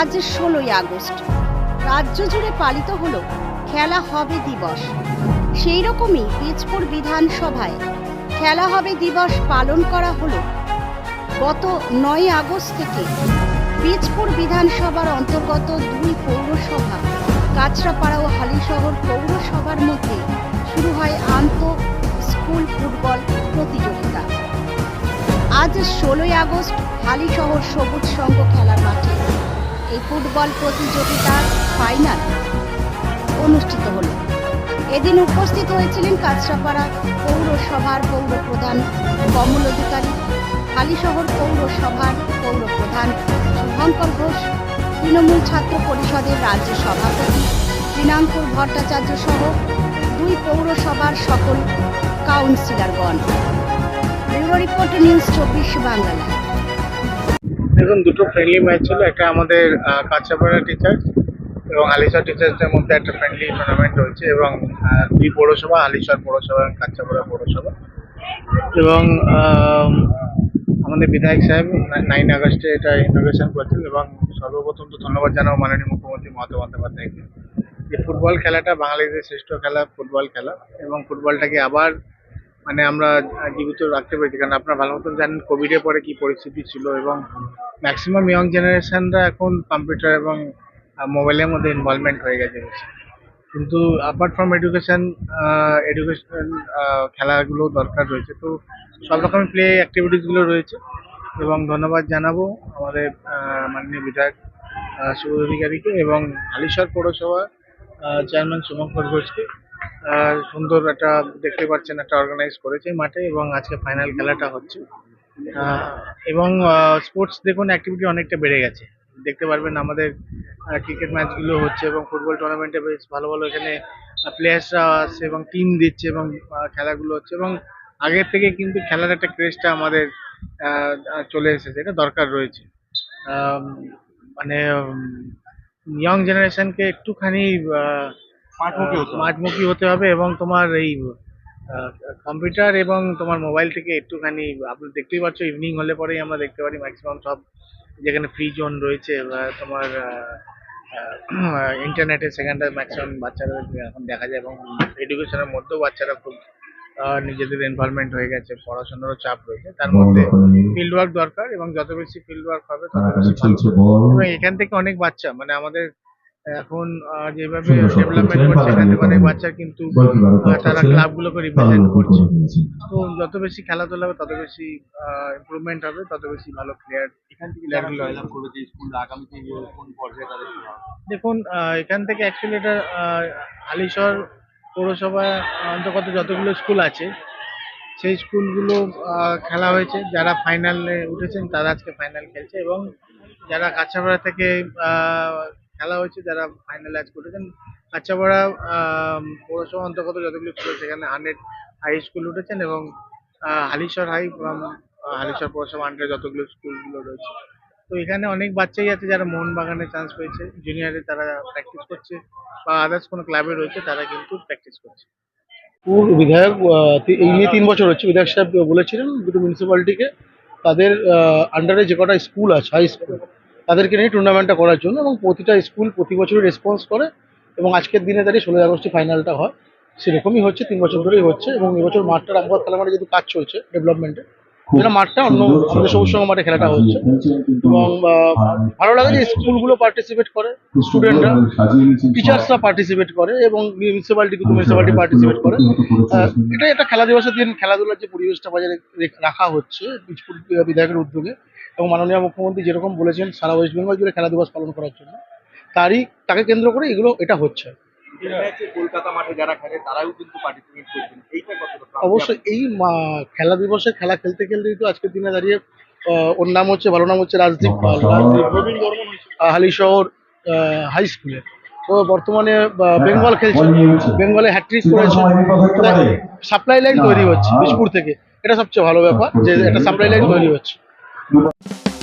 আজ ষোলোই আগস্ট। রাজ্য জুড়ে পালিত হলো খেলা হবে দিবস। সেই রকমই বীজপুর বিধানসভায় খেলা হবে দিবস পালন করা হলো। গত নয় আগস্ট থেকে বীজপুর বিধানসভার অন্তর্গত দুই পৌরসভা, কাঁচরাপাড়া ও হালিশহর পৌরসভার মধ্যে শুরু হয় আন্ত স্কুল ফুটবল প্রতিযোগিতা। আজ ষোলোই আগস্ট হালিশহর সবুজ সংঘ খেলার মাঠে এই ফুটবল প্রতিযোগিতার ফাইনাল অনুষ্ঠিত হল। এদিন উপস্থিত হয়েছিলেন কাঁচরাপাড়া পৌরসভার পৌর প্রধান কমল অধিকারী, হালিশহর পৌরসভার পৌর প্রধান শুভঙ্কর ঘোষ, তৃণমূল ছাত্র পরিষদের রাজ্য সভাপতি দিনাঙ্কুর ভট্টাচার্য সহ দুই পৌরসভার সকল কাউন্সিলরগণ। ব্যুরো রিপোর্ট নিউজ চব্বিশ বাংলা। দেখুন দুটো ফ্রেন্ডলি ম্যাচ ছিল। একটা আমাদের আহ, কাঁচাপাড়া টিচার্স এবং হালিশহর টিচার্সদের মধ্যে একটা ফ্রেন্ডলি টুর্নামেন্ট হয়েছে এবং দুই পৌরসভা হালিশহর পৌরসভা এবং কাঁচাপাড়া পৌরসভা। এবং আমাদের বিধায়ক সাহেব নাইন আগস্টে এটা ইনোভেশন করেছেন এবং সর্বপ্রথম তো ধন্যবাদ জানাব মাননীয় মুখ্যমন্ত্রী মমতা বন্দ্যোপাধ্যায়কে যে ফুটবল খেলাটা বাঙালিদের শ্রেষ্ঠ খেলা ফুটবল খেলা এবং ফুটবলটাকে আবার মানে আমরা জীবিত রাখতে পেরেছি, কারণ আপনারা ভালো মতন জানেন কোভিডের পরে কি পরিস্থিতি ছিল এবং ম্যাক্সিমাম ইয়ং জেনারেশনরা এখন কম্পিউটার এবং মোবাইলের মধ্যে ইনভলভমেন্ট হয়ে গেছে। কিন্তু অ্যাপার্ট ফ্রম এডুকেশন এডুকেশন খেলাগুলো দরকার রয়েছে। তো সব রকমের প্লে অ্যাক্টিভিটিসগুলো রয়েছে এবং ধন্যবাদ জানাব আমাদের মাননীয় বিধায়ক শুভ অধিকারীকে এবং হালিশহর পৌরসভা চেয়ারম্যান শুভঙ্কর ঘোষকে। সুন্দর একটা দেখতে পাচ্ছেন, একটা অর্গানাইজ করেছে মাঠে এবং আজকে ফাইনাল খেলাটা হচ্ছে। এবং স্পোর্টস দেখুন অ্যাক্টিভিটি অনেকটা বেড়ে গেছে। দেখতে পারবেন আমাদের ক্রিকেট ম্যাচগুলো হচ্ছে এবং ফুটবল টুর্নামেন্টে বেশ ভালো ভালো এখানে প্লেয়ার্সরা আসছে এবং টিম দিচ্ছে এবং খেলাগুলো হচ্ছে এবং আগের থেকে কিন্তু খেলার একটা ক্রেজটা আমাদের চলে এসেছে। এটা দরকার রয়েছে। মানে ইয়ং জেনারেশনকে একটুখানি মাঠমুখী হতে হবে। মাঠমুখী হতে হবে এবং তোমার এই কম্পিউটার এবং তোমার মোবাইল থেকে একটুখানি আপনি দেখতেই পাচ্ছ ইভিনিং হলে পরেই আমরা দেখতে পারি ম্যাক্সিমাম সব যেখানে ফ্রি জোন রয়েছে বা তোমার ইন্টারনেটে সেখানটা ম্যাক্সিমাম বাচ্চারা এখন দেখা যায় এবং এডুকেশনের মধ্যেও বাচ্চারা খুব নিজেদের ইনভলভমেন্ট হয়ে গেছে পড়াশোনারও চাপ রয়েছে তার মধ্যে ফিল্ড ওয়ার্ক দরকার এবং যত বেশি ফিল্ড ওয়ার্ক হবে তত বেশি ভালো। এবং এখান থেকে অনেক বাচ্চা মানে আমাদের এখন আহ, যেভাবে ডেভেলপমেন্ট করছে এখান অনেক বাচ্চা কিন্তু তারা ক্লাবগুলোকে রিপ্রেজেন্ট করছে। তো যত বেশি খেলাধুলা হবে তত বেশি ইমপ্রুভমেন্ট হবে তত বেশি ভালো প্লেয়ার এখান থেকে যারা জয়লাভ করবে যে স্কুল আগামীতে কোন পর্যায়ে তাদের দেখুন আহ, এখান থেকে অ্যাকচুয়ালি এটা আলিশর পৌরসভা অন্তর্গত যতগুলো স্কুল আছে সেই স্কুলগুলো আহ, খেলা হয়েছে। যারা ফাইনালে উঠেছেন তারা আজকে ফাইনাল খেলছে এবং যারা কাঁচাপাড়া থেকে আহ, খেলা হয়েছে যারা ফাইনালে আজকে উঠেছেন কাঁচাপাড়া পৌরসভা অন্তর্গত যতগুলো স্কুল সেখানে হান্ড্রেড হাই স্কুল উঠেছেন এবং আহ, হালিশহর হাই আহ, পৌরসভা আন্ডারে যতগুলো স্কুলগুলো রয়েছে। তো এখানে অনেক বাচ্চাই আছে যারা মোহনবাগানে চান্স পেয়েছে। জুনিয়রে তারা প্র্যাকটিস করছে বা আদার্স কোনো ক্লাবে রয়েছে তারা কিন্তু প্র্যাকটিস করছে। পুর বিধায়ক এই নিয়ে তিন বছর হচ্ছে। বিধায়ক সাহেব বলেছিলেন দুটো মিউনিসিপ্যালিটিকে তাদের আন্ডারে যে কটা স্কুল আছে হাই স্কুল তাদেরকে নিয়ে টুর্নামেন্টটা করার জন্য এবং প্রতিটা স্কুল প্রতি বছরই রেসপন্স করে এবং আজকের দিনে দাঁড়িয়ে ষোলোই আগস্টে ফাইনালটা হয়। সেরকমই হচ্ছে তিন বছর ধরেই হচ্ছে এবং এবছর মাঠটা রামপুর খেলা মাঠে যেহেতু কাজ চলছে ডেভেলপমেন্টে যেন মাঠটা অন্য আমাদের সবুজ সঙ্গ মাঠে খেলাটা হচ্ছে। এবং ভালো লাগে যে স্কুলগুলো পার্টিসিপেট করে স্টুডেন্টরা টিচার্সরা পার্টিসিপেট করে এবং মিউনিসিপ্যালিটি কিন্তু মিউনিসিপ্যালিটি পার্টিসিপেট করে। আহ, এটা একটা খেলা দিবসের দিন খেলাধুলার যে পরিবেশটা বজায় রেখ- রাখা হচ্ছে বীজপুর বিধায়কের উদ্যোগে। এবং মাননীয় মুখ্যমন্ত্রী যেরকম বলেছেন সারা ওয়েস্ট বেঙ্গল জুড়ে খেলা দিবস পালন করার জন্য তারই তাকে কেন্দ্র করে এগুলো এটা হচ্ছে। কলকাতা মাঠে যারা খেলে তারাও কিন্তু পার্টিসিপেট করছেন। অবশ্যই এই খেলা দিবসে খেলা খেলতে খেলতেই তো আজকের দিনে দাঁড়িয়ে আহ, ওর নাম হচ্ছে ভালো নাম হচ্ছে রাজদীপ পাল। রাজদীপ আহ, হালিশহর হাই স্কুলে তো বর্তমানে বেঙ্গল খেলছে। বেঙ্গলে হ্যাট্রিক করেছে। সাপ্লাই লাইন তৈরি হচ্ছে বীজপুর থেকে। এটা সবচেয়ে ভালো ব্যাপার যে একটা সাপ্লাই লাইন তৈরি হচ্ছে। Muchas